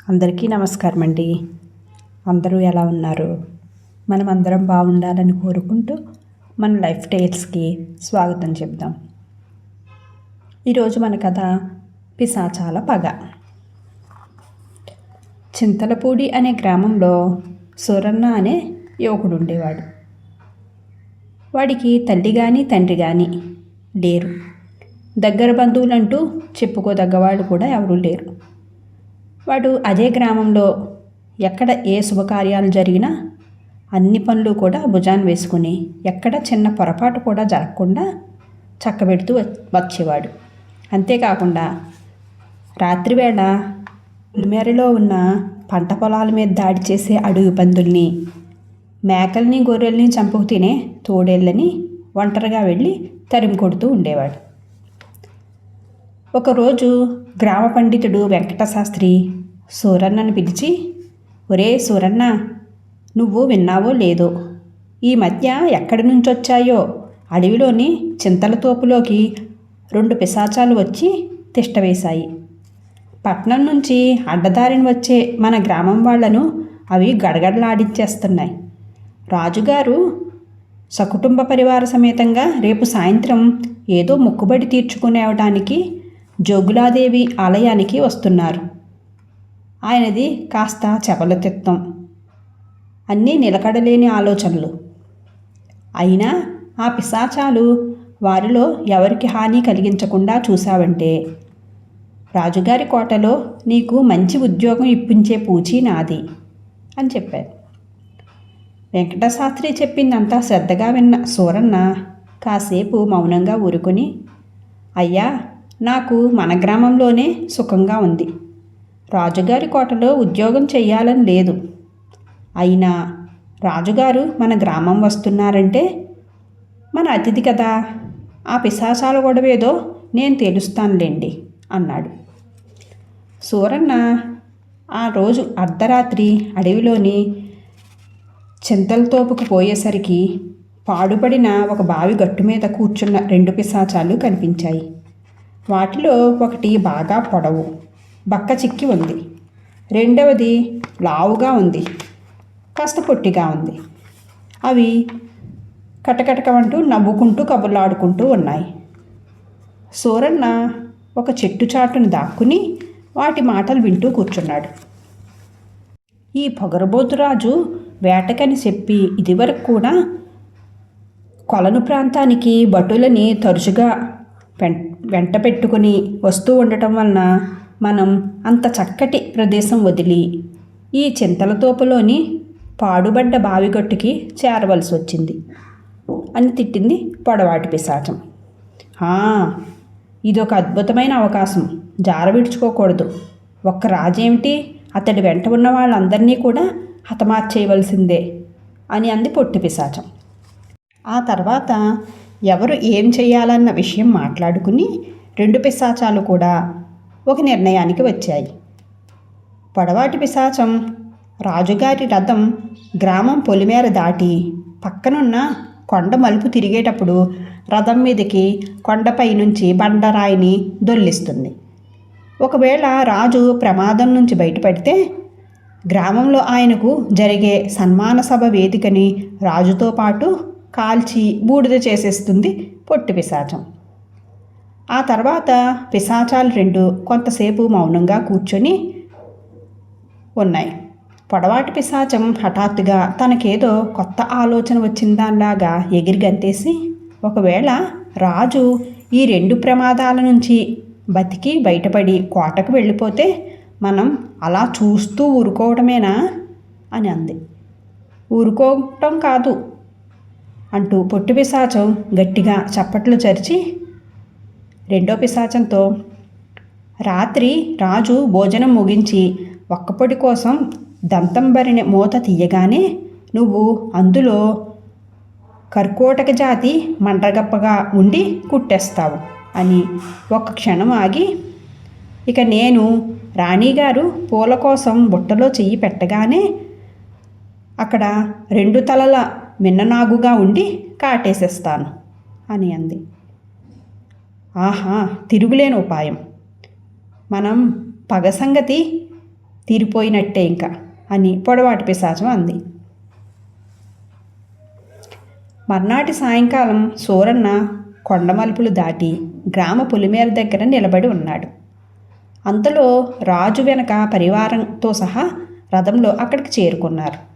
అందరికీ నమస్కారం అండి అందరూ ఎలా ఉన్నారు? మనం అందరం బాగుండాలని కోరుకుంటూ మన లైఫ్ టైల్స్కి స్వాగతం చెప్దాం. ఈరోజు మన కథ పిశాచాల పగ. చింతలపూడి అనే గ్రామంలో సూరన్న అనే యువకుడు ఉండేవాడు. వాడికి తల్లి కానీ తండ్రి కానీ లేరు. దగ్గర బంధువులంటూ చెప్పుకోదగ్గవాళ్ళు కూడా ఎవరూ లేరు. వాడు అదే గ్రామంలో ఎక్కడ ఏ శుభకార్యాలు జరిగినా అన్ని పనులు కూడా భుజాన్ని వేసుకుని ఎక్కడ చిన్న పొరపాటు కూడా జరగకుండా చక్కబెడుతూ వచ్చేవాడు. అంతేకాకుండా రాత్రివేళ ఉల్మేరలో ఉన్న పంట పొలాల మీద దాడి చేసే అడుగు పందుల్ని మేకల్ని గొర్రెల్ని చంపుకు తినే తోడేళ్ళని ఒంటరిగా వెళ్ళి తరిమి కొడుతూ ఉండేవాడు. ఒకరోజు గ్రామ పండితుడు వెంకటశాస్త్రి సూరన్నను పిలిచి ఒరే సూరన్న నువ్వు విన్నావో లేదో? ఈ మధ్య ఎక్కడి నుంచి వచ్చాయో అడవిలోని చింతల తోపులోకి రెండు పిశాచాలు వచ్చి తిష్టవేశాయి పట్నం నుంచి అడ్డదారిని వచ్చే మన గ్రామం వాళ్ళను అవి గడగడలాడించేస్తున్నాయి రాజుగారు సకుటుంబ పరివార సమేతంగా రేపు సాయంత్రం ఏదో మొక్కుబడి తీర్చుకునేవడానికి జోగులాదేవి ఆలయానికి వస్తున్నారు. ఆయనది కాస్త చపలతిత్వం అన్నీ నిలకడలేని ఆలోచనలు. అయినా ఆ పిశాచాలు వారిలో ఎవరికి హాని కలిగించకుండా చూశావంటే రాజుగారి కోటలో నీకు మంచి ఉద్యోగం ఇప్పించే పూచి నాది అని చెప్పారు. వెంకటశాస్త్రి చెప్పిందంతా శ్రద్ధగా విన్న సూరన్న కాసేపు మౌనంగా ఊరుకొని అయ్యా నాకు మన గ్రామంలోనే సుఖంగా ఉంది. రాజుగారి కోటలో ఉద్యోగం చెయ్యాలని లేదు. అయినా రాజుగారు మన గ్రామం వస్తున్నారంటే మన అతిథి కదా. ఆ పిశాసాల గొడవేదో నేను తెలుస్తానులేండి అన్నాడు. సూరన్న ఆ రోజు అర్ధరాత్రి అడవిలోని చింతలతోపుకు పోయేసరికి పాడుపడిన ఒక బావి గట్టు మీద కూర్చున్న రెండు పిశాచాలు కనిపించాయి. వాటిలో ఒకటి బాగా పొడవు బక్క చిక్కి ఉంది. రెండవది లావుగా ఉంది కాస్త పొట్టిగా ఉంది. అవి కటకటకమంటూ నవ్వుకుంటూ కబుర్లాడుకుంటూ ఉన్నాయి. సూరన్న ఒక చెట్టు చాటును దాక్కుని వాటి మాటలు వింటూ కూర్చున్నాడు. ఈ పొగరబోతురాజు వేటకని చెప్పి ఇదివరకు కూడా కొలను ప్రాంతానికి భటులని తరచుగా పెం వెంట పెట్టుకుని వస్తూ ఉండటం వలన మనం అంత చక్కటి ప్రదేశం వదిలి ఈ చింతల తోపులోని పాడుబడ్డ బావిగట్టుకి చేరవలసి వచ్చింది అని తిట్టింది పొడవాటి పిశాచం. ఇదొక అద్భుతమైన అవకాశం. జారవిడ్చుకోకూడదు ఒక్క రాజేమిటి? అతడి వెంట ఉన్న వాళ్ళందరినీ కూడా హతమార్చేయవలసిందే అని అంది పొట్టి పిశాచం. ఆ తర్వాత ఎవరు ఏం చేయాలన్న విషయం మాట్లాడుకుని రెండు పిశాచాలు కూడా ఒక నిర్ణయానికి వచ్చాయి. పొడవాటి పిశాచం రాజుగారి రథం గ్రామం పొలిమేర దాటి పక్కనున్న కొండ మలుపు తిరిగేటప్పుడు రథం మీదకి కొండపై నుంచి బండరాయిని దొల్లిస్తుంది. ఒకవేళ రాజు ప్రమాదం నుంచి బయటపడితే గ్రామంలో ఆయనకు జరిగే సన్మాన సభ వేదికని రాజుతో పాటు కాల్చి బూడిద చేసేస్తుంది పొట్టి పిశాచం. ఆ తర్వాత పిశాచాలు రెండు కొంతసేపు మౌనంగా కూర్చొని ఉన్నాయి. పొడవాటి పిశాచం హఠాత్తుగా తనకేదో కొత్త ఆలోచన వచ్చిందానిలాగా ఎగిరి గంతేసి ఒకవేళ రాజు ఈ రెండు ప్రమాదాల నుంచి బతికి బయటపడి కోటకు వెళ్ళిపోతే మనం అలా చూస్తూ ఊరుకోవడమేనా అని అంది. ఊరుకోవటం కాదు అంటూ పొట్టు పిశాచం గట్టిగా చప్పట్లు చరిచి రెండో పిశాచంతో రాత్రి రాజు భోజనం ముగించి ఒక్కపొడి కోసం దంతం బరిన మూత తీయగానే నువ్వు అందులో కర్కోటక జాతి మండ్రగప్పగా ఉండి కుట్టేస్తావు అని ఒక క్షణం ఆగి ఇక నేను రాణిగారు పూల కోసం బుట్టలో చెయ్యి పెట్టగానే అక్కడ రెండు తలల మిన్ననాగుగా ఉండి కాటేసేస్తాను అని అంది. ఆహా తిరుగులేని ఉపాయం. మనం పగ సంగతి తీరిపోయినట్టే ఇంకా అని పొడవాటి పిశాచం అంది. మర్నాటి సాయంకాలం సూరన్న కొండమలుపులు దాటి గ్రామ పులిమేర దగ్గర నిలబడి ఉన్నాడు. అంతలో రాజు వెనక పరివారంతో సహా రథంలో అక్కడికి చేరుకున్నారు.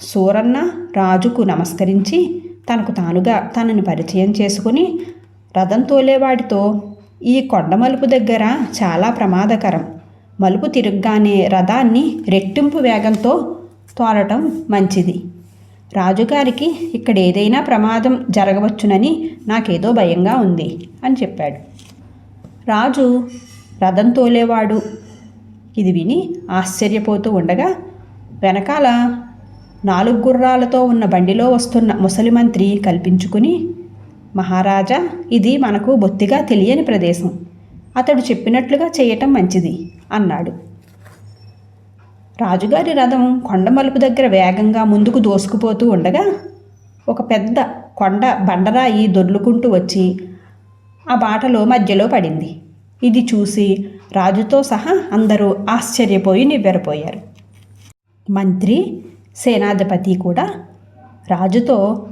సూరన్న రాజుకు నమస్కరించి తనకు తానుగా తనని పరిచయం చేసుకుని రథం తోలేవాడితో ఈ కొండ మలుపు దగ్గర చాలా ప్రమాదకరం. మలుపు తిరగగానే రథాన్ని రెట్టింపు వేగంతో తోలటం మంచిది. రాజుగారికి ఇక్కడ ఏదైనా ప్రమాదం జరగవచ్చునని నాకేదో భయంగా ఉంది అని చెప్పాడు. రాజు రథం తోలేవాడు. ఇది విని ఆశ్చర్యపోతూ ఉండగా వెనకాల నాలుగు గుర్రాలతో ఉన్న బండిలో వస్తున్న ముసలి మంత్రి కల్పించుకుని మహారాజా ఇది మనకు బొత్తిగా తెలియని ప్రదేశం. అతడు చెప్పినట్లుగా చేయటం మంచిది అన్నాడు. రాజుగారి రథం కొండ మలుపు దగ్గర వేగంగా ముందుకు దోసుకుపోతూ ఉండగా ఒక పెద్ద కొండ బండరాయి దొర్లుకుంటూ వచ్చి ఆ బాటలో మధ్యలో పడింది. ఇది చూసి రాజుతో సహా అందరూ ఆశ్చర్యపోయి నివ్వెరపోయారు. మంత్రి సేనాధిపతి కూడా రాజుతో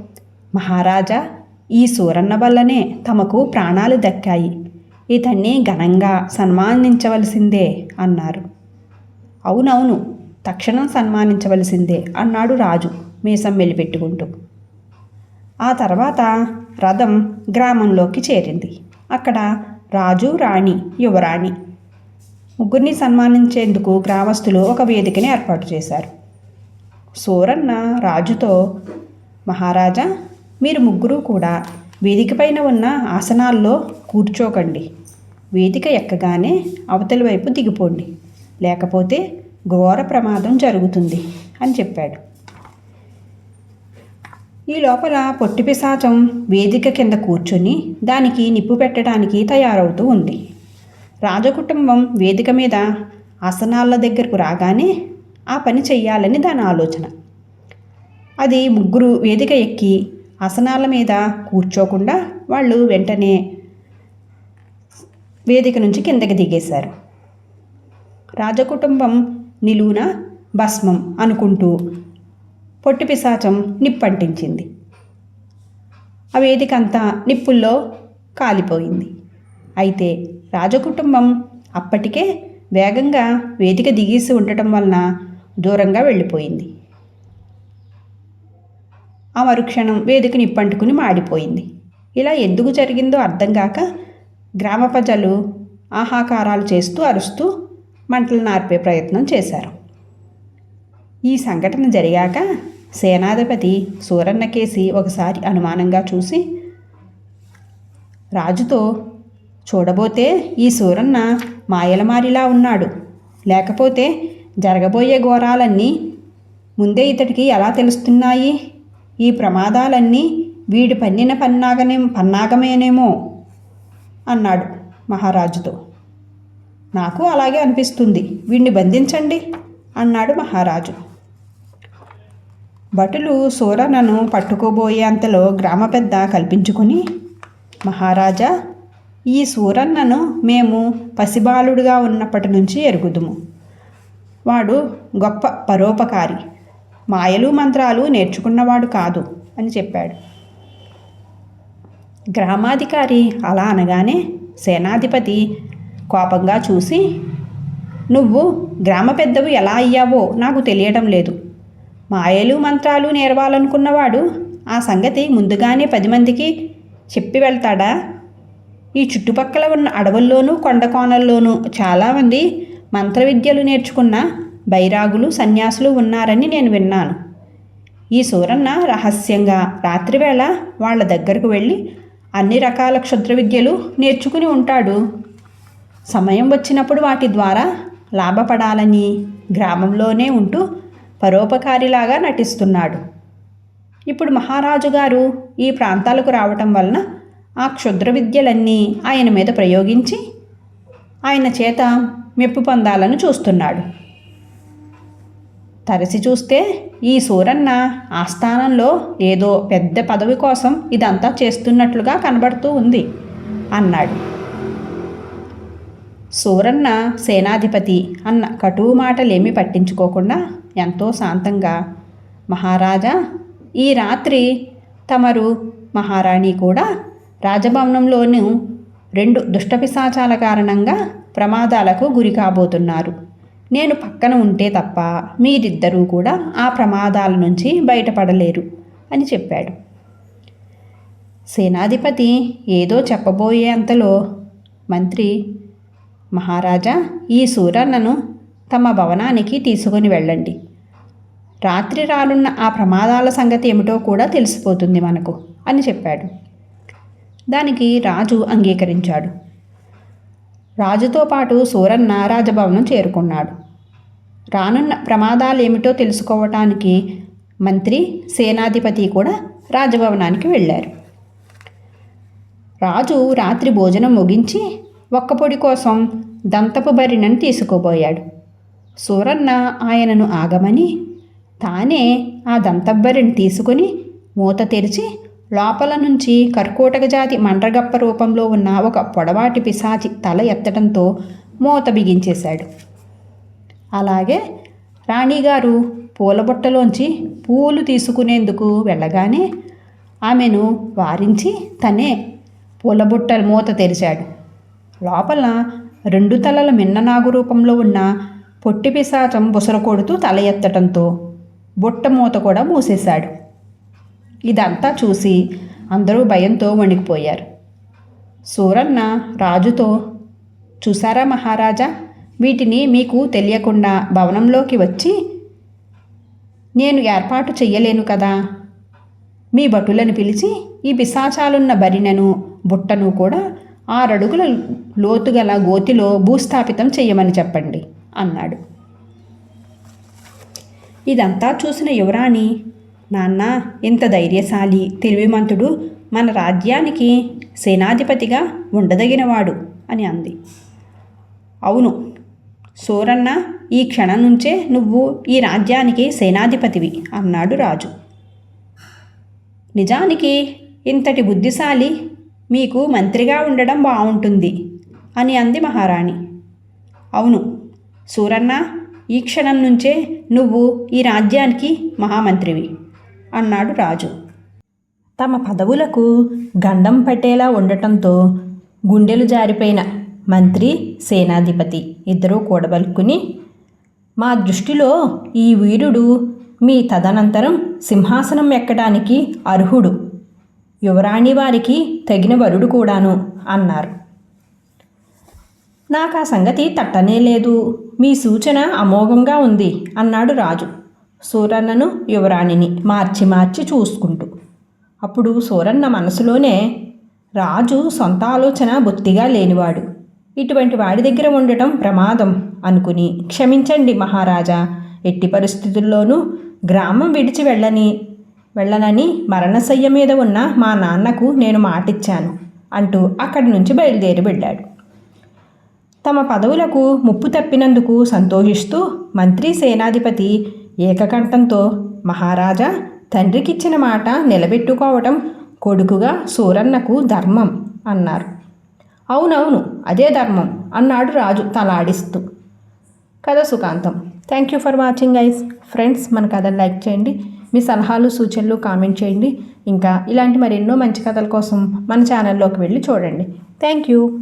మహారాజా ఈ సూరన్న వల్లనే తమకు ప్రాణాలు దక్కాయి. ఇతన్ని ఘనంగా సన్మానించవలసిందే అన్నారు. అవునవును తక్షణం సన్మానించవలసిందే అన్నాడు రాజు మీసం మెలిపెట్టుకుంటూ. ఆ తర్వాత రథం గ్రామంలోకి చేరింది. అక్కడ రాజు రాణి యువరాణి ముగ్గురిని సన్మానించేందుకు గ్రామస్తులు ఒక వేదికని ఏర్పాటు చేశారు. సూరన్న రాజుతో మహారాజా మీరు ముగ్గురు కూడా వేదిక పైన ఉన్న ఆసనాల్లో కూర్చోకండి. వేదిక ఎక్కగానే అవతలి వైపు దిగిపోండి. లేకపోతే ఘోర ప్రమాదం జరుగుతుంది అని చెప్పాడు. ఈ లోపల పొట్టి పిశాచం వేదిక కింద కూర్చొని దానికి నిప్పు పెట్టడానికి తయారవుతూ ఉంది. రాజకుటుంబం వేదిక మీద ఆసనాల దగ్గరకు రాగానే ఆ పని చెయ్యాలని దాని ఆలోచన. అది ముగ్గురు వేదిక ఎక్కి ఆసనాల మీద కూర్చోకుండా వాళ్ళు వెంటనే వేదిక నుంచి కిందకి దిగేశారు. రాజకుటుంబం నిలువున భస్మం అనుకుంటూ పొట్టి పిశాచం నిప్పంటించింది. ఆ వేదిక అంతా నిప్పుల్లో కాలిపోయింది. అయితే రాజకుటుంబం అప్పటికే వేగంగా వేదిక దిగేసి ఉండటం వలన దూరంగా వెళ్ళిపోయింది. ఆ మరుక్షణం వేదిక నిప్పంటుకుని మాడిపోయింది. ఇలా ఎందుకు జరిగిందో అర్థం కాక గ్రామ ప్రజలు ఆహాకారాలు చేస్తూ అరుస్తూ మంటలు నార్పే ప్రయత్నం చేశారు. ఈ సంఘటన జరిగాక సేనాధిపతి సూరన్న కేసి ఒకసారి అనుమానంగా చూసి రాజుతో చూడబోతే ఈ సూరన్న మాయలమారిలా ఉన్నాడు. లేకపోతే జరగబోయే ఘోరాలన్నీ ముందే ఇతడికి ఎలా తెలుస్తున్నాయి? ఈ ప్రమాదాలన్నీ వీడి పన్నిన పన్నాగనే పన్నాగమేనేమో? అన్నాడు మహారాజుతో. నాకు అలాగే అనిపిస్తుంది. వీడిని బంధించండి అన్నాడు మహారాజు. భటులు సూరన్నను పట్టుకోబోయే అంతలో గ్రామ పెద్ద కల్పించుకుని మహారాజా ఈ సూరన్నను మేము పసిబాలుడుగా ఉన్నప్పటి నుంచి ఎరుగుదుము. వాడు గొప్ప పరోపకారి. మాయలు మంత్రాలు నేర్చుకున్నవాడు కాదు అని చెప్పాడు. గ్రామాధికారి అలా అనగానే సేనాధిపతి కోపంగా చూసి నువ్వు గ్రామ పెద్దవు ఎలా అయ్యావో నాకు తెలియడం లేదు. మాయలు మంత్రాలు నేర్వాలనుకున్నవాడు ఆ సంగతి ముందుగానే పది మందికి చెప్పి వెళ్తాడా? ఈ చుట్టుపక్కల ఉన్న అడవుల్లోనూ కొండ కోనల్లోనూ చాలామంది మంత్ర విద్యలు నేర్చుకున్న బైరాగులు సన్యాసులు ఉన్నారని నేను విన్నాను. ఈ సూరన్న రహస్యంగా రాత్రివేళ వాళ్ళ దగ్గరకు వెళ్ళి అన్ని రకాల క్షుద్ర విద్యలు నేర్చుకుని ఉంటాడు. సమయం వచ్చినప్పుడు వాటి ద్వారా లాభపడాలని గ్రామంలోనే ఉంటూ పరోపకారిలాగా నటిస్తున్నాడు. ఇప్పుడు మహారాజు గారు ఈ ప్రాంతాలకు రావటం వలన ఆ క్షుద్ర విద్యలన్నీ ఆయన మీద ప్రయోగించి ఆయన చేత మెప్పు పొందాలని చూస్తున్నాడు. తరిసి చూస్తే ఈ సూరన్న ఆస్థానంలో ఏదో పెద్ద పదవి కోసం ఇదంతా చేస్తున్నట్లుగా కనబడుతూ ఉంది అన్నాడు. సూరన్న సేనాధిపతి అన్న కటువు మాటలేమీ పట్టించుకోకుండా ఎంతో శాంతంగా మహారాజా ఈ రాత్రి తమరు మహారాణి కూడా రాజభవనంలోనూ రెండు దుష్టపిశాచాల కారణంగా ప్రమాదాలకు గురి కాబోతున్నారు. నేను పక్కన ఉంటే తప్ప మీరిద్దరూ కూడా ఆ ప్రమాదాల నుంచి బయటపడలేరు అని చెప్పాడు. సేనాధిపతి ఏదో చెప్పబోయే అంతలో మంత్రి మహారాజా ఈ సూరన్నను తమ భవనానికి తీసుకొని వెళ్ళండి. రాత్రి రానున్న ఆ ప్రమాదాల సంగతి ఏమిటో కూడా తెలిసిపోతుంది మనకు అని చెప్పాడు. దానికి రాజు అంగీకరించాడు. రాజుతో పాటు సూరన్న రాజభవనం చేరుకున్నాడు. రానున్న ప్రమాదాలు ఏమిటో తెలుసుకోవటానికి మంత్రి సేనాధిపతి కూడా రాజభవనానికి వెళ్ళారు. రాజు రాత్రి భోజనం ముగించి ఒక్కపొడి కోసం దంతపు బరిణను తీసుకుపోయాడు. సూరన్న ఆయనను ఆగమని తానే ఆ దంతబ్బరిని తీసుకుని మూత తెరిచి లోపల నుంచి కర్కోటక జాతి మండ్రగప్ప రూపంలో ఉన్న ఒక పొడవాటి పిశాచి తల ఎత్తడంతో మూత బిగించేశాడు. అలాగే రాణిగారు పూలబుట్టలోంచి పూలు తీసుకునేందుకు వెళ్ళగానే ఆమెను వారించి తనే పూలబుట్ట మూత తెరిచాడు. లోపల రెండు తలల మిన్ననాగు రూపంలో ఉన్న పొట్టి పిశాచం బుసరకొడుతూ తల ఎత్తడంతో బుట్ట మూత కూడా మూసేశాడు. ఇదంతా చూసి అందరూ భయంతో వణికిపోయారు. సూరన్న రాజుతో చూసారా మహారాజా వీటిని మీకు తెలియకుండా భవనంలోకి వచ్చి నేను ఏర్పాటు చెయ్యలేను కదా. మీ భటులను పిలిచి ఈ పిశాచాలున్న బరినను బుట్టను కూడా ఆరడుగుల లోతుగల గోతిలో భూస్థాపితం చేయమని చెప్పండి అన్నాడు. ఇదంతా చూసిన యువరాణి నాన్న ఇంత ధైర్యశాలి తెలివిమంతుడు మన రాజ్యానికి సేనాధిపతిగా ఉండదగినవాడు అని అంది. అవును సూరన్న ఈ క్షణం నుంచే నువ్వు ఈ రాజ్యానికి సేనాధిపతివి అన్నాడు రాజు. నిజానికి ఇంతటి బుద్ధిశాలి మీకు మంత్రిగా ఉండడం బాగుంటుంది అని అంది మహారాణి. అవును సూరన్న ఈ క్షణం నుంచే నువ్వు ఈ రాజ్యానికి మహామంత్రివి. అన్నాడు రాజు. తమ పదవులకు గండం పట్టేలా ఉండటంతో గుండెలు జారిపోయిన మంత్రి సేనాధిపతి ఇద్దరూ కూడబలుక్కుని మా దృష్టిలో ఈ వీరుడు మీ తదనంతరం సింహాసనం ఎక్కడానికి అర్హుడు. యువరాణి వారికి తగిన వరుడు కూడాను అన్నారు. నాకు ఆ సంగతి తట్టనే లేదు. మీ సూచన అమోఘంగా ఉంది అన్నాడు రాజు. సూరన్నను యువరాణిని మార్చి మార్చి చూసుకుంటూ. అప్పుడు సూరన్న మనసులోనే రాజు సొంత ఆలోచన బొత్తిగా లేనివాడు. ఇటువంటి వాడి దగ్గర ఉండటం ప్రమాదం అనుకుని క్షమించండి మహారాజా. ఎట్టి పరిస్థితుల్లోనూ గ్రామం విడిచి వెళ్ళని వెళ్ళనని మరణశయ్య మీద ఉన్న మా నాన్నకు నేను మాటిచ్చాను అంటూ అక్కడి నుంచి బయలుదేరి వెళ్ళాడు. తమ పదవులకు ముప్పు తప్పినందుకు సంతోషిస్తూ మంత్రి సేనాధిపతి ఏకకంఠంతో మహారాజా తండ్రికిచ్చిన మాట నిలబెట్టుకోవటం కొడుకుగా సూరన్నకు ధర్మం అన్నారు. అవునవును అదే ధర్మం అన్నాడు రాజు తలాడిస్తూ. కథ సుఖాంతం. Thank you for watching guys friends మన కథను లైక్ చేయండి. మీ సలహాలు సూచనలు కామెంట్ చేయండి. ఇంకా ఇలాంటి మరెన్నో మంచి కథల కోసం మన ఛానల్లోకి వెళ్ళి చూడండి. Thank you